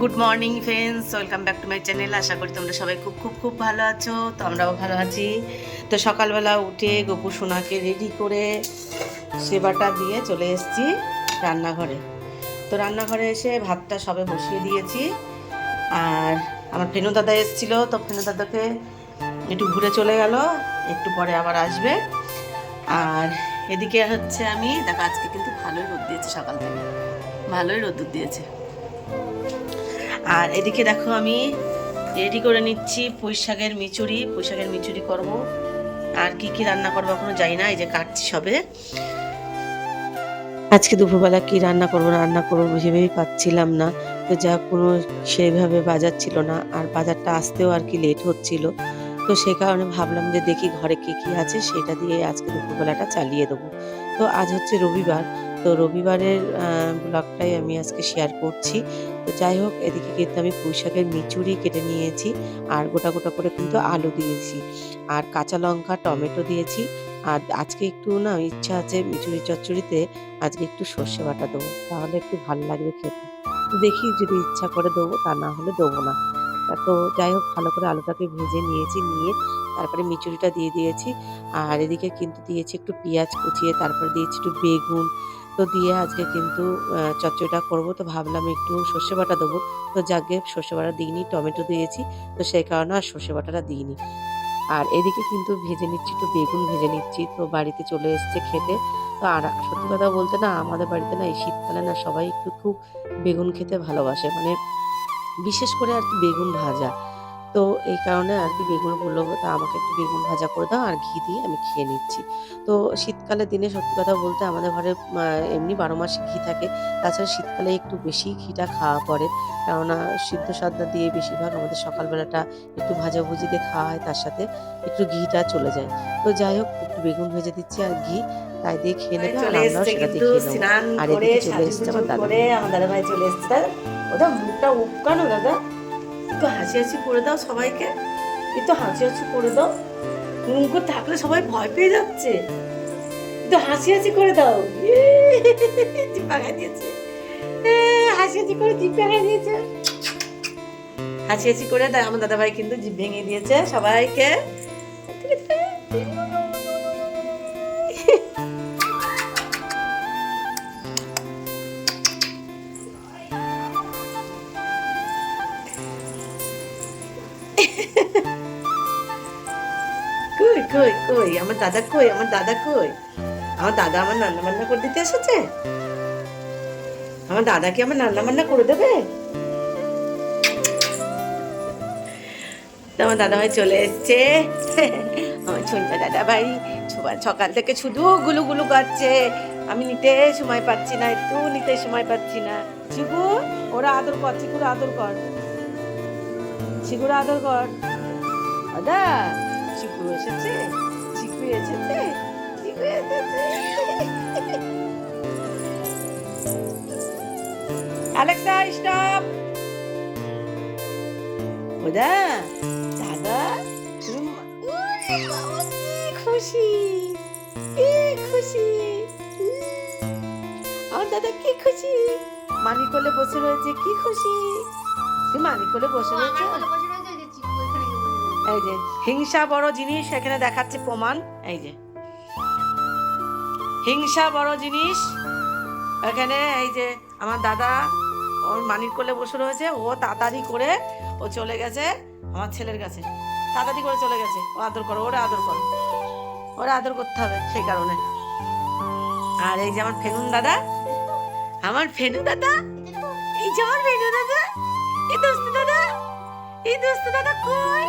Good morning friends welcome back to my channel আশা করি তোমরা সবাই খুব খুব খুব ভালো আছো। তো আমরাও ভালো আছি। তো সকালবেলা উঠে গপু সোনাকে রেডি করে সেবাটা দিয়ে চলে এসেছি রান্নাঘরে। তো রান্নাঘরে এসে ভাতটা সবে বসিয়ে দিয়েছি। আর আমার ফেনু দাদা এসেছিল, তো ফেনু দাদাকে একটু ঘুরে চলে গেল, একটু পরে আবার আসবে। আর এদিকে হচ্ছে আমি, দেখো আজকে কিন্তু ভালোই রোদ দিয়েছে সকাল থেকে। ভালোই রোদ্দুর দিয়েছে। আর এদিকে দেখো আমি রেডি করে নিচ্ছি পুঁই শাকের মিচুরি পুঁই শাকের মিচুরি করব। আর কি কি রান্না করব এখনও জানি না, এই যে কাটছি সবে। আজকে দুপুরবেলা কি রান্না করব রান্না করব ভেবেই পাচ্ছিলাম না। তো যা কোনো সেইভাবে বাজার ছিল না, আর বাজারটা আসতেও আর কি লেট হচ্ছিল। তো সেই কারণে ভাবলাম যে দেখি ঘরে কি কি আছে, সেটা দিয়ে আজকে দুপুরবেলাটা চালিয়ে দেবো। তো আজ হচ্ছে রবিবার, তো রবিবারের ব্লগটাই আমি আজকে শেয়ার করছি। তো যাই হোক, এদিকে কিন্তু আমি পুঁই শাকের মিচুরি কেটে নিয়েছি আর গোটা গোটা করে কিন্তু আলু দিয়েছি। আর কাঁচা লঙ্কা, টমেটো দিয়েছি। আর আজকে একটু না ইচ্ছা আছে মিচুরি চচ্চড়িতে আজকে একটু সর্ষে বাটা দেবো। তাহলে একটু ভালো লাগবে খেতে। দেখি যদি ইচ্ছা করে দেবো, তা না হলে দেবো না। তো যাই হোক, ভালো করে আলুটাকে ভেজে নিয়েছি, নিয়ে তারপরে মিচুরিটা দিয়ে দিয়েছি। আর এদিকে কিন্তু দিয়েছি একটু পেঁয়াজ কুচিয়ে, তারপরে দিয়েছি একটু বেগুন তো দিয়ে আজকে কিন্তু চচ্চড়িটা করব। তো ভাবলাম একটু সর্ষে বাটা দেবো। তো যাকে সর্ষে বাটা দিইনি, টমেটো দিয়েছি। তো সেই কারণে আর সর্ষে বাটাটা দিইনি। আর এদিকে কিন্তু ভেজে নিচ্ছি, একটু বেগুন ভেজে নিচ্ছি। তো বাড়িতে চলে এসছে খেতে। তো আর সত্যি কথা বলতে না, আমাদের বাড়িতে না এই শীতকালে না সবাই একটু খুব বেগুন খেতে ভালোবাসে। মানে বিশেষ করে আর কি বেগুন ভাজা। তো এই কারণে আর কি বেগুন বলল তা আমাকে একটু বেগুন ভাজা করে দাও আর ঘি দিয়ে আমি খেয়ে নিচ্ছি। তো শীতকালের দিনে সত্যি কথা বলতে আমাদের ঘরে এমনি বারো মাসে ঘি থাকে। তাছাড়া শীতকালে একটু বেশি ঘিটা খাওয়া পড়ে। কেননা সিদ্ধ সাদা দিয়ে বেশিরভাগ আমাদের সকালবেলাটা একটু ভাজাভুজি দিয়ে খাওয়া হয় তার সাথে একটু ঘিটা চলে যায়। তো যাই হোক একটু বেগুন ভেজে দিচ্ছি আর ঘি তাই দিয়ে খেয়ে নেবে আর আমরাও সেটা দিয়ে খেয়ে নেব। আর এদিকে চলে এসছে আমার দাদা আমার দাদা ভাই চলে এসছে। দাদা ওটা মুখটা উপকানো দাদা। একটু হাসি হাসি করে দাও সবাইকে। একটু হাসি হাসি করে দাও। মুখ থাকলে সবাই ভয় পেয়ে যাচ্ছে। একটু হাসি হাসি করে দাও। ইয়ে, হাসি হাসি করে জিভ পাকায় দিয়েছে। হাসি হাসি করে দাও। আমার দাদা ভাই কিন্তু জিপ ভেঙে দিয়েছে সবাইকে। কই? আমার দাদা কই? আমার দাদা কই? আমার দাদা আমার রান্না বান্না করে দিতে এসেছে? আমার দাদা কি আমার রান্না বান্না করে দেবে? আমার দাদা ভাই চলে এসছে। আমার ছোনটা দাদা ভাই সকাল থেকে শুধু গুলু গুলু করছে আমি নিতে সময় পাচ্ছি না, একটু নিতে সময় পাচ্ছি না। চিকু ওরা আদর কর চিকুর আদর কর। চিকুর আদর কর। দাদা চিকু এসেছে? চিকু এসেছে অ্যালেক্সা স্টপ! ওদা দাদা খুশি কি খুশি। আমার দাদা কি খুশি? মানি কোলে বসে রয়েছে কি খুশি? তুই মানি কোলে বসে রয়েছে। এই যে, হিংসা বড় জিনিস, এখানে দেখাচ্ছে প্রমাণ। এই যে, হিংসা বড় জিনিস, এখানে এই যে আমার দাদা, ওর মানির কোলে বসে রয়েছে, ও তাড়াতাড়ি করে ও চলে গেছে আমার ছেলের কাছে। তাড়াতাড়ি করে চলে গেছে ও আদর করো, ওরা আদর করো। ওরা আদর করতে হবে সেই কারণে। আর এই যে আমার ফেনুন দাদা, আমার ফেনু দাদা, এই যে আমার ফেনু দাদা, এই দোস্ত দাদা, এই দোস্ত দাদা কই?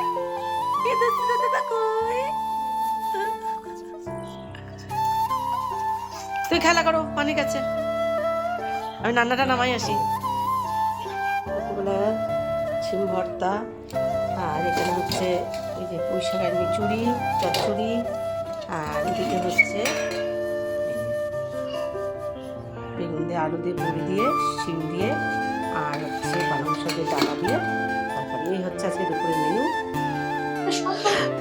তুই খেলা করো পানি কাছে আমি রান্নাটা নামাই আসি। শিম ভর্তা, আর এখানে হচ্ছে এই যে পুঁই শাকের মিচুরি, চচ্চড়ি, আর এদিকে হচ্ছে বেগুন দিয়ে, আলু দিয়ে বড়ি দিয়ে, শিম দিয়ে, আর হচ্ছে পালং শাকের ডালা দিয়ে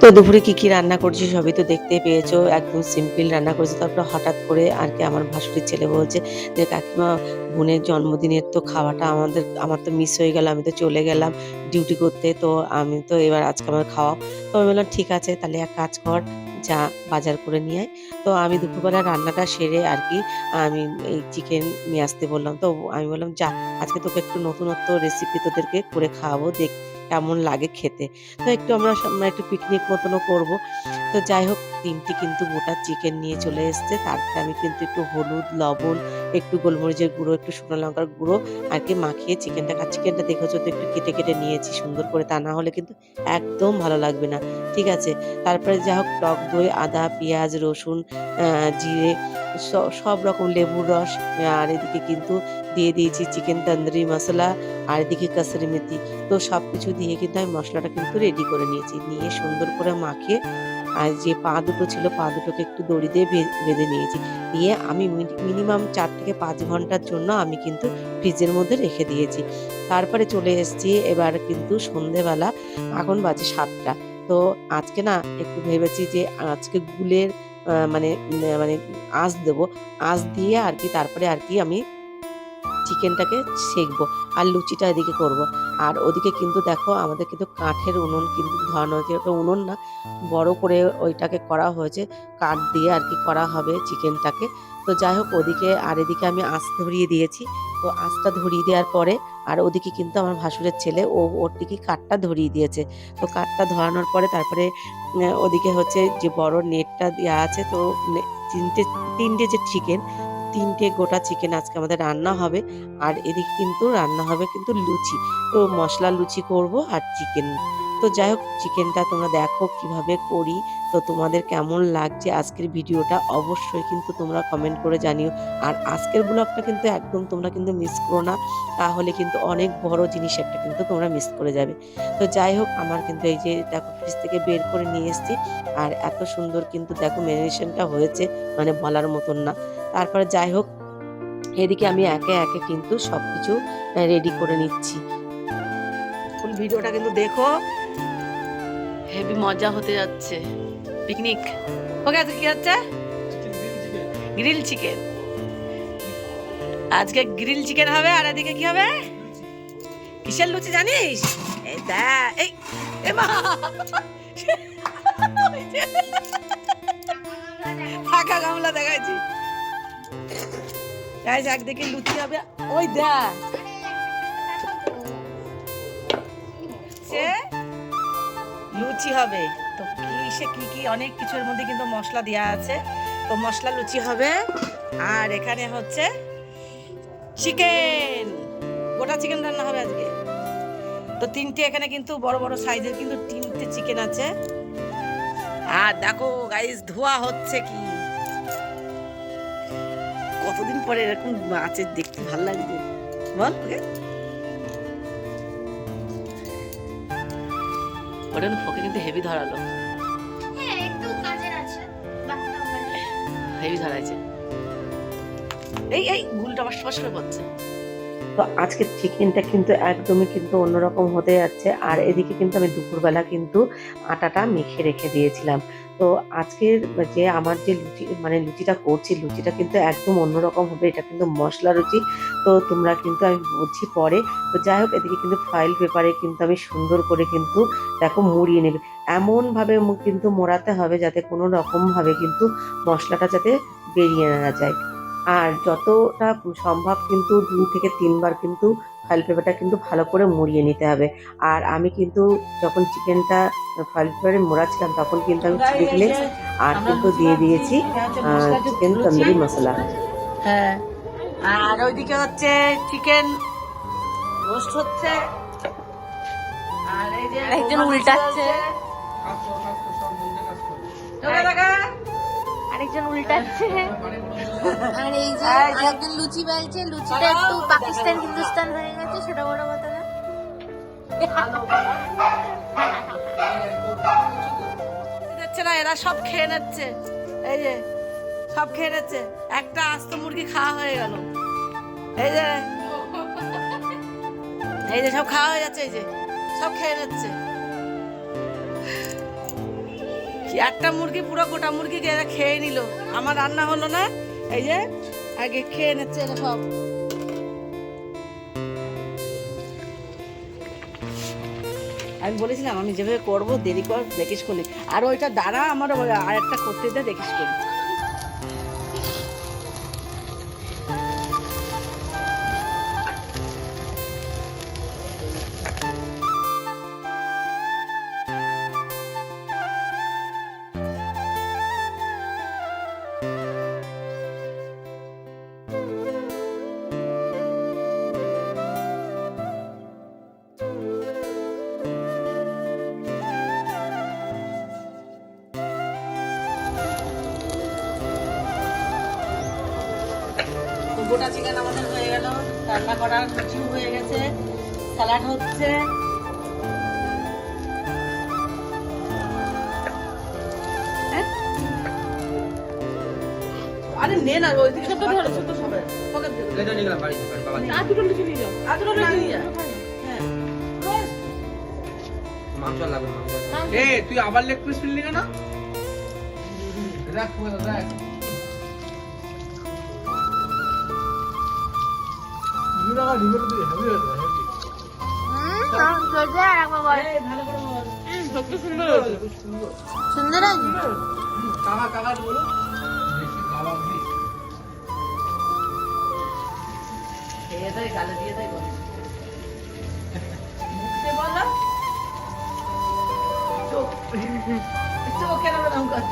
তো দুপুরে কি কি রান্না করছি সবই তো দেখতে পেয়েছ। একদম সিম্পল রান্না করেছি। তারপর হঠাৎ করে আর কি আমার ভাসুরির ছেলে বলছে যে, কাকিমা, বোনের জন্মদিনের তো খাওয়াটা আমাদের, আমার তো মিস হয়ে গেল, আমি তো চলে গেলাম ডিউটি করতে। তো আমি তো এবার আজকে আমার খাওয়া তো আমি বললাম, ঠিক আছে, তাহলে এক কাজ কর, যা বাজার করে নিয়ে তো আমি দুপুরবেলা রান্নাটা সেরে আর কি আমি এই চিকেন নিয়ে আসতে বললাম। তো আমি বললাম, যা, আজকে তোকে একটু নতুনত্ব রেসিপি তোদেরকে করে খাওয়াবো, দেখ কেমন লাগে খেতে। তো একটু আমরা আমরা একটু পিকনিক মতনও করব। তো যাই হোক, তিনটি কিন্তু গোটা চিকেন নিয়ে চলে এসছে। তারপরে আমি কিন্তু একটু হলুদ, লবণ, একটু গোলমরিচের গুঁড়ো, একটু শুকনো লঙ্কার গুঁড়ো আর কি মাখিয়ে চিকেনটা চিকেনটা দেখেছ তো একটু কেটে কেটে নিয়েছি সুন্দর করে। তা না হলে কিন্তু একদম ভালো লাগবে না। ঠিক আছে? তারপরে যা হোক, টক দই, আদা, পেঁয়াজ, রসুন জিরে সব রকম লেবুর রস। আর এদিকে কিন্তু দিয়ে দিয়েছি চিকেন তন্দুরি মশলা। আর এদিকে কাসুরি মেথি। তো সব কিছু দিয়ে কিন্তু আমি মশলাটা কিন্তু রেডি করে নিয়েছি। নিয়ে সুন্দর করে মাখিয়ে আর যে পা দুটো ছিল, পা দুটোকে একটু দড়ি দিয়ে বেঁধে নিয়েছি। দিয়ে আমি মিনিমাম চার থেকে পাঁচ ঘণ্টার জন্য আমি কিন্তু ফ্রিজের মধ্যে রেখে দিয়েছি। তারপরে চলে এসেছি এবার কিন্তু সন্ধেবেলা, এখন বাজে সাতটা। তো আজকে না একটু ভেবেছি যে আজকে গুলের মানে মানে আঁচ দেবো। আঁচ দিয়ে আর কি, তারপরে আর কি আমি চিকেনটাকে সেকবো আর লুচিটা এদিকে করব। আর ওদিকে কিন্তু দেখো আমাদের কিন্তু কাঠের উনুন কিন্তু ধরানো হয়েছে। ওটা উনুন না, বড় করে ওইটাকে করা হয়েছে। কাঠ দিয়ে আর কি করা হবে চিকেনটাকে। তো যাই হোক, ওদিকে আর এদিকে আমি আঁচ ধরিয়ে দিয়েছি। তো আঁচটা ধরিয়ে দেওয়ার পরে আর ওদিকে কিন্তু আমার ভাসুরের ছেলে, ও ওর দিকে কাঠটা ধরিয়ে দিয়েছে। তো কাঠটা ধরানোর পরে তারপরে ওদিকে হচ্ছে যে বড় নেটটা দেওয়া আছে, তো তিনটে তিনটে যে চিকেন তিনটে গোটা চিকেন আজকে আমাদের রান্না হবে। আর এদিক কিন্তু রান্না হবে কিন্তু লুচি। তো মশলা লুচি করব আর চিকেন তো যাই হোক চিকেনটা তোমরা দেখো কীভাবে করি। তো তোমাদের কেমন লাগছে আজকের ভিডিওটা অবশ্যই কিন্তু তোমরা কমেন্ট করে জানিও। আর আজকের ব্লগটা কিন্তু একদম তোমরা কিন্তু মিস করো না। তাহলে কিন্তু অনেক বড় জিনিস একটা কিন্তু তোমরা মিস করে যাবে। তো যাই হোক, আমার কিন্তু এই যে দেখো ফ্রিজ থেকে বের করে নিয়ে এসেছি। আর এত সুন্দর কিন্তু দেখো ম্যারিনেশনটা হয়েছে। মানে বলার মতন না। তারপরে যাই হোক এদিকে আমি একে একে কিন্তু সবকিছু রেডি করে নিচ্ছি। ফুল ভিডিওটা কিন্তু দেখো। হেভি মজা হতে যাচ্ছে। পিকনিক ওকে আজকে কি হচ্ছে? গ্রিল চিকেন আজকে গ্রিল চিকেন হবে আর এদিকে কি হবে? কিসের লুচি জানিস? এই এই এ মা। ফাঁকা গামলা দেখাচ্ছি। গাইস একদিকে লুচি হবে। ওই লুচি হবে। তো কি কি অনেক কিছুর মধ্যে কিন্তু মশলা দেওয়া আছে। তো মশলা লুচি হবে। আর এখানে হচ্ছে চিকেন। গোটা চিকেন রান্না হবে আজকে। তো তিনটে এখানে কিন্তু বড় বড় সাইজের কিন্তু তিনটে চিকেন আছে। আর দেখো গাইস ধোয়া হচ্ছে কি? কতদিন পরে এরকম মাছের দেখতে ভালো লাগবে? বল ওকে? ওটা ফোকে কিন্তু হেভি ধরালো। হ্যাঁ একটু কাজের আছে বাকিটা ওখানে হেভি ধরাইছে। এই এই গুলটা আমার বাস করে পড়ছে। তো আজকের চিকেনটা কিন্তু একদমই কিন্তু অন্যরকম হতে যাচ্ছে। আর এদিকে কিন্তু আমি দুপুরবেলা কিন্তু আটাটা মেখে রেখে দিয়েছিলাম। তো আজকের যে আমার যে লুচি মানে লুচিটা করছি, লুচিটা কিন্তু একদম অন্যরকম হবে। এটা কিন্তু মশলা লুচি তো তোমরা কিন্তু আমি বলছি পরে। তো যাই হোক, এদিকে কিন্তু ফাইল পেপারে কিন্তু আমি সুন্দর করে কিন্তু দেখো মুড়িয়ে নেবে। এমনভাবে কিন্তু মোড়াতে হবে যাতে কোনো রকমভাবে কিন্তু মশলাটা যাতে বেরিয়ে না যায়। আর যতটা সম্ভব কিন্তু দুই থেকে তিনবার কিন্তু ফাইল পেপারটা কিন্তু ভালো করে মুড়িয়ে নিতে হবে। আর আমি কিন্তু যখন চিকেনটা ফাইল পেপারে মোড়াচ্ছিলাম তখন কিন্তু আমি চিলি ফ্লেক্স আর কিন্তু দিয়ে দিয়েছি চিকেন তন্দুরি মশলা। হ্যাঁ আর ওইদিকে হচ্ছে চিকেন রোস্ট হচ্ছে। আর এই যে বৌমা উল্টাচ্ছে। চলে দেখা। আরেকজন উল্টাচ্ছে। আর এই যে আরেকজন লুচি বেলছে লুচিটা একটু পাকিস্তান হিন্দুস্তান হয়ে গেছে সেটা বড় কথা না। যাচ্ছে না এরা সব খেয়ে নিচ্ছে। এই যে সব খেয়ে নিচ্ছে। একটা আস্ত মুরগি খাওয়া হয়ে গেল। এই যে এই যে সব খাওয়া হয়ে যাচ্ছে এই যে সব খেয়ে নিচ্ছে। একটা মুরগি, পুরো গোটা মুরগি খেয়ে নিল। আমার রান্না হলো না, এই যে, আগে খেয়ে নিচ্ছে সব। আমি বলেছিলাম, আমি যেভাবে করব, দেরি কর, দেখিস করলি। আর ওইটা দাঁড়া, আমার আর একটা করতে দেয় দেখিস করি গোটা চিকেন আমাদের হয়ে গেল। রান্না করার কিছু হয়ে গেছে। স্যালাড হচ্ছে। হ্যাঁ? আরে নে না ওই দিকে ছোট ধরো ছোট সবে। পকেট প্লেটও নিয়ে গেলাম বাড়িতে বাবা দিয়ে। আর দুটো লিখে নিয়ে যাও। আর দুটো লিখে নিয়ে যাও। হ্যাঁ। মাংস লাগবে মাংস। এ তুই আবার লেগ পিস ফিরলি কেন? দেখ পুরো দেখ হুম, দারুণ চলছে, আর একবার বল। এই, ভালো করে বল। সুন্দর আছে কাকা কাকা বলো খেয়ে দেয় গালে দিয়ে দেয় বলে মুখে বলো চোখ চোখের ওরকম করে